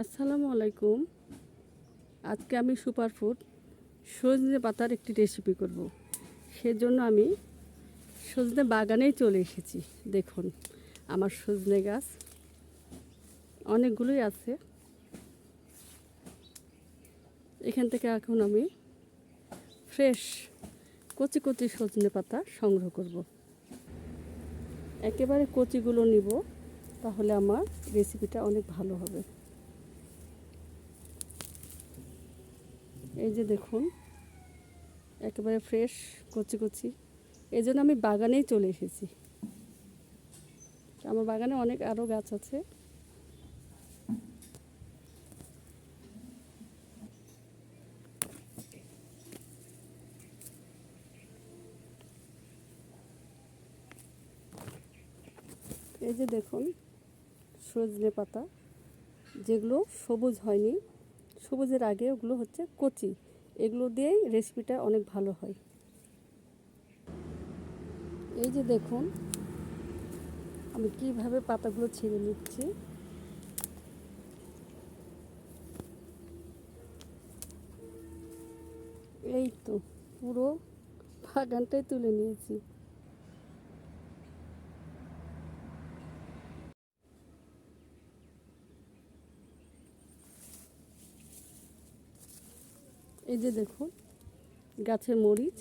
আসসালামু আলাইকুম। আজকে আমি সুপারফুড, সজনে পাতার একটি রেসিপি করব। সেজন্য আমি সজনে বাগানেই চলে এসেছি। দেখুন, আমার সজনে গাছ অনেকগুলোই আছে। এখান থেকে এখন আমি ফ্রেশ কচি কচি সজনে পাতা সংগ্রহ করব। একেবারে কচিগুলো নিব, তাহলে আমার রেসিপিটা অনেক ভালো হবে। এই যে দেখুন, একেবারে ফ্রেশ কচি কচি। এই জন্য আমি বাগানেই চলে এসেছি। আমার বাগানে অনেক আরও গাছ আছে। এই যে দেখুন, সজনে পাতা, যেগুলো সবুজ হয়নি। সবুজের আগে ওগুলো হচ্ছে কচি। এগুলো দিয়েই রেসিপিটা অনেক ভালো হয়। এই যে দেখুন, আমি কীভাবে পাতাগুলো ছিঁড়ে নিচ্ছি। এই তো পুরো বাগানটাই তুলে নিয়েছি। এই যে দেখুন, গাছের মরিচ,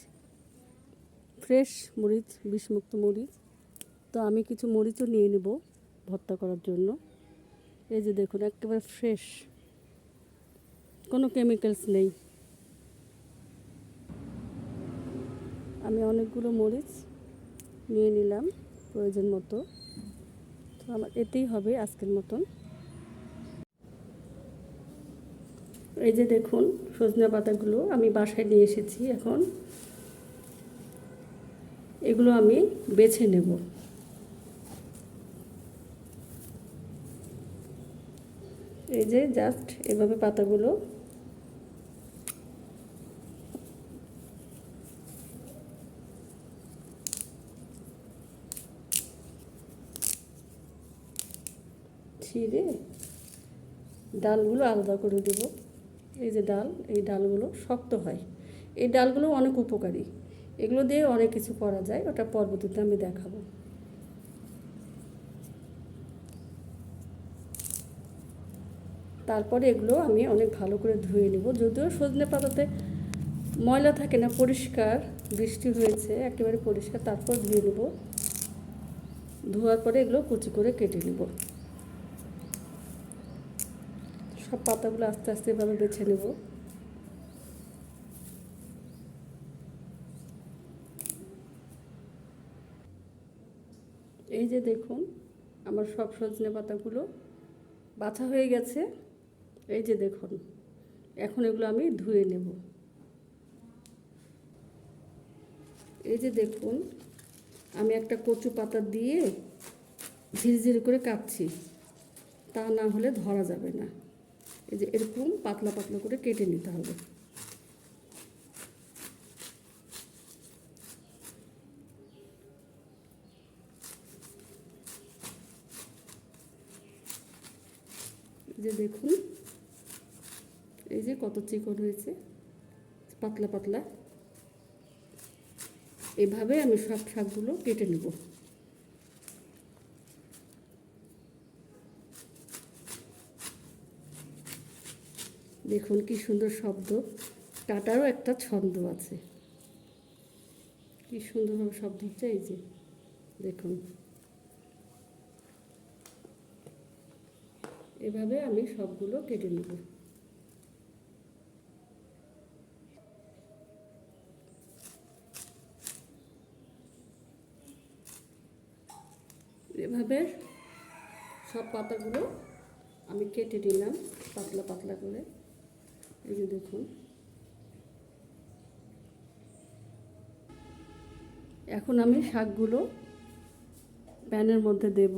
ফ্রেশ মরিচ, বিষমুক্ত মরিচ। তো আমি কিছু মরিচও নিয়ে নেব ভর্তা করার জন্য। এই যে দেখুন, একেবারে ফ্রেশ। কোনো কেমিক্যালস নেই। আমি অনেকগুলো মরিচ নিয়ে নিলাম প্রয়োজন মতো। তো আমার এতেই হবে আজকের মতন। এই যে দেখুন, সজনা পাতাগুলো আমি বাসায় নিয়ে এসেছি এখন। এগুলো আমি বেছে নেব। এই যে জাস্ট এভাবে পাতাগুলো। ছিঁড়ে ডালগুলো আলাদা করে দেবো। এই যে ডাল, এই ডালগুলো শক্ত হয়। এই ডালগুলো অনেক উপকারী। এগুলো দিয়ে অনেক কিছু করা যায়, ওটা পরবর্তীতে আমি দেখাবো। তারপরে এগুলো আমি অনেক ভালো করে ধুয়ে নেব। যদিও সজনে পাতাতে ময়লা থাকে না, পরিষ্কার, বৃষ্টি হয়েছে, একেবারে পরিষ্কার, তারপর ধুয়ে নেব। ধোয়ার পরে এগুলো কুচি করে কেটে নেব। সব পাতাগুলো আস্তে আস্তে এভাবে বেছে নেব। এই যে দেখুন, আমার সব সজনে পাতাগুলো বাছা হয়ে গেছে। এই যে দেখুন, এখন এগুলো আমি ধুয়ে নেব। এই যে দেখুন, আমি একটা কচু পাতা দিয়ে ঝিরঝির করে কাটছি। তা না হলে ধরা যাবে না। এই যে এরকম পাতলা পাতলা করে কেটে নিতে হবে। যে দেখুন, এই যে কত চিকন হয়েছে, পাতলা পাতলা। এভাবে আমি সব শাকগুলো কেটে নেব। দেখুন কি সুন্দর শব্দ। কাটারও একটা ছন্দ আছে। কি সুন্দরভাবে শব্দ হচ্ছে এই যে, দেখুন। এভাবে আমি সবগুলো কেটে নেব। এভাবে সব পাতাগুলো আমি কেটে নিলাম, পাতলা পাতলা করে। এই যে দেখুন। এখন আমি শাকগুলো প্যানের মধ্যে দেব।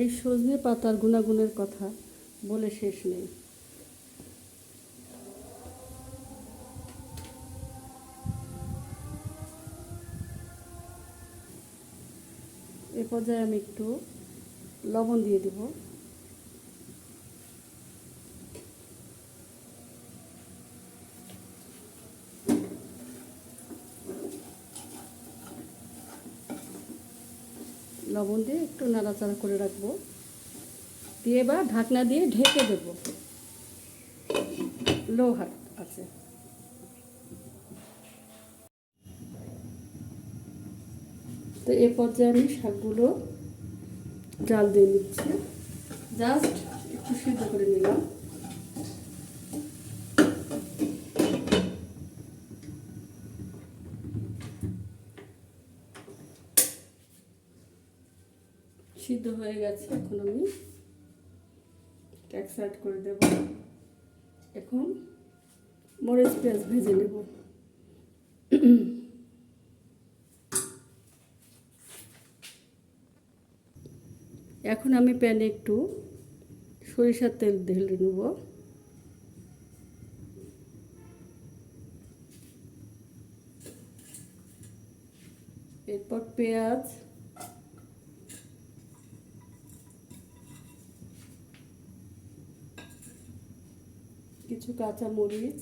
এই সজনে পাতার গুণাগুণের কথা বলে শেষ নেই। এ পর্যায়ে আমি একটু লবণ দিয়ে দেব। লবণ দিয়ে একটু নাড়াচাড়া করে রাখব। দিয়ে বা ঢাকনা দিয়ে ঢেকে দেব। লো হাট আছে। তো এ পর্যায়ে আমি শাকগুলো জাল দিয়ে নিচ্ছি। জাস্ট একটু সিদ্ধ করে নিলাম। সিদ্ধ হয়ে গেছে এখন আমি ট্যাক্স অ্যাড করে দেব। এখন মরিচ পেঁয়াজ ভেজে নেব। এখন আমি প্যানে একটু সরিষার তেল ঢেলে নেব। এরপর পেঁয়াজ কিছু কাঁচা মরিচ।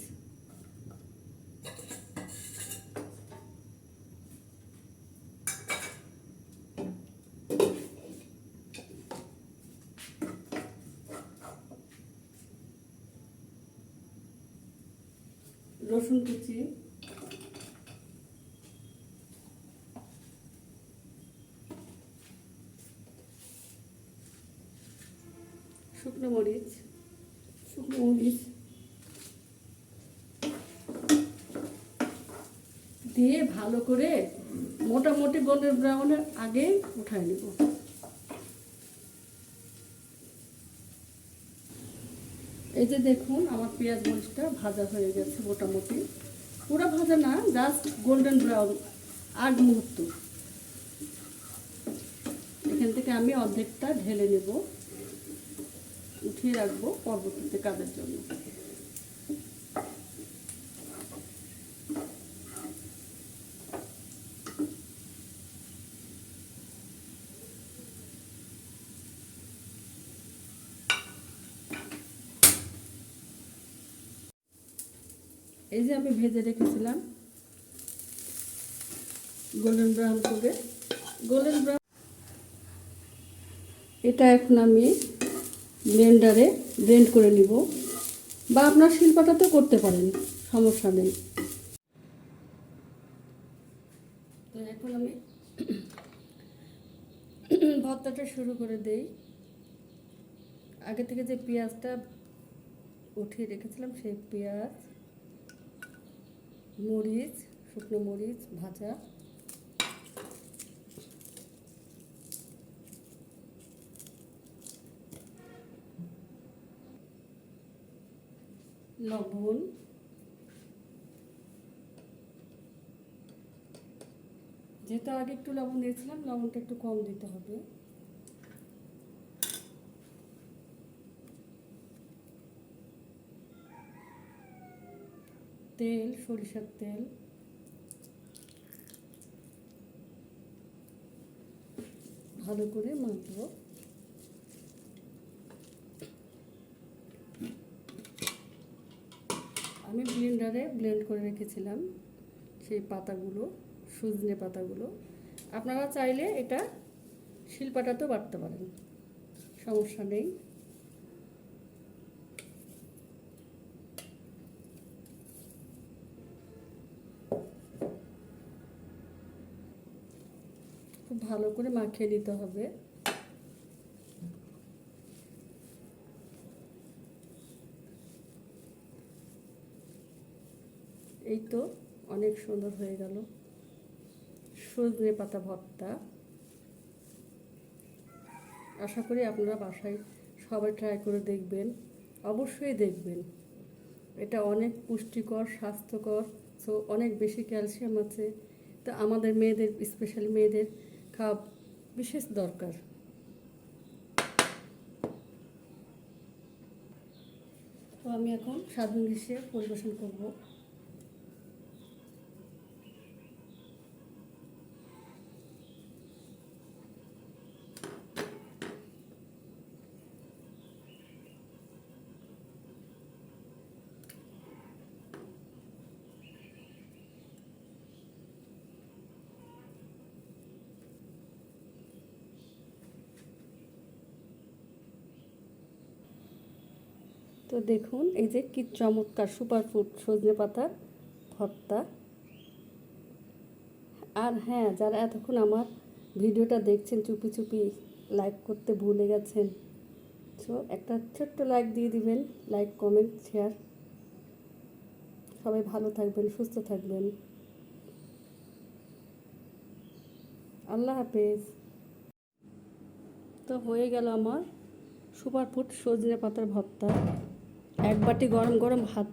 রসুন কুচি। শুকনো মরিচ। শুকনো মরিচ। দিয়ে ভালো করে মোটামুটি গোল্ডেন ব্রাউনের আগে উঠায় নেব। এই যে দেখুন, আমার পেঁয়াজ মরিচটা ভাজা হয়ে গেছে মোটামুটি। পুরো ভাজা না, জাস্ট গোল্ডেন ব্রাউন আগ মুহূর্ত। এখান থেকে আমি অর্ধেকটা ঢেলে নেব। উঠিয়ে রাখব পরবর্তীতে কাজের জন্য। এই যে আমি ভেজে রেখেছিলাম গোল্ডেন ব্রাউন করে। গোল্ডেন ব্রাউন এটা এখন আমি ব্লেন্ডারে ব্লেন্ড করে নিব। বা আপনার শিল্পাটাতেও করতে পারেন, সমস্যা নেই। তো এখন আমি ভর্তাটা শুরু করে দেই। আগে থেকে যে পেঁয়াজটা উঠিয়ে রেখেছিলাম, সেই পেঁয়াজ মরিচ, শুকনো মরিচ ভাজা। লবণ। যেহেতু আগে একটু লবণ দিয়েছিলাম, লবণটা একটু কম দিতে হবে। তেল, সরিষার তেল। ভালো করে মাখবো। আমি ব্লেন্ডারে ব্লেন্ড করে রেখেছিলাম সেই পাতাগুলো, সজনে পাতাগুলো। আপনারা চাইলে এটা শিলপাটাতেও বাটতে পারেন, সমস্যা নেই। খুব ভালো করে মাখিয়ে নিতে হবে। এই তো অনেক সুন্দর হয়ে গেল। সজনে পাতা ভর্তা। আশা করি আপনারা বাসায় সবাই ট্রাই করে দেখবেন। অবশ্যই দেখবেন। এটা অনেক পুষ্টিকর, স্বাস্থ্যকর সো অনেক বেশি ক্যালসিয়াম আছে। তো আমাদের মেয়েদের স্পেশালি মেয়েদের খাপ বিশেষ দরকার। তো আমি এখন সাধু হিসেবে পরিবেশন করব। তো দেখুন, এই যে কি চমৎকার সুপার ফুড সজনে পাতার ভর্তা। আর হ্যাঁ যারা এতক্ষণ আমার ভিডিওটা দেখছেন, চুপি চুপি লাইক করতে ভুলে গেছেন সো একটা ছোট্ট লাইক দিয়ে দিবেন লাইক কমেন্ট শেয়ার সবাই ভালো থাকবেন, সুস্থ থাকবেন। আল্লাহ হাফেজ। তো হয়ে গেল আমার সুপার ফুড সজনে পাতার ভর্তা। এক বাটি গরম গরম ভাত।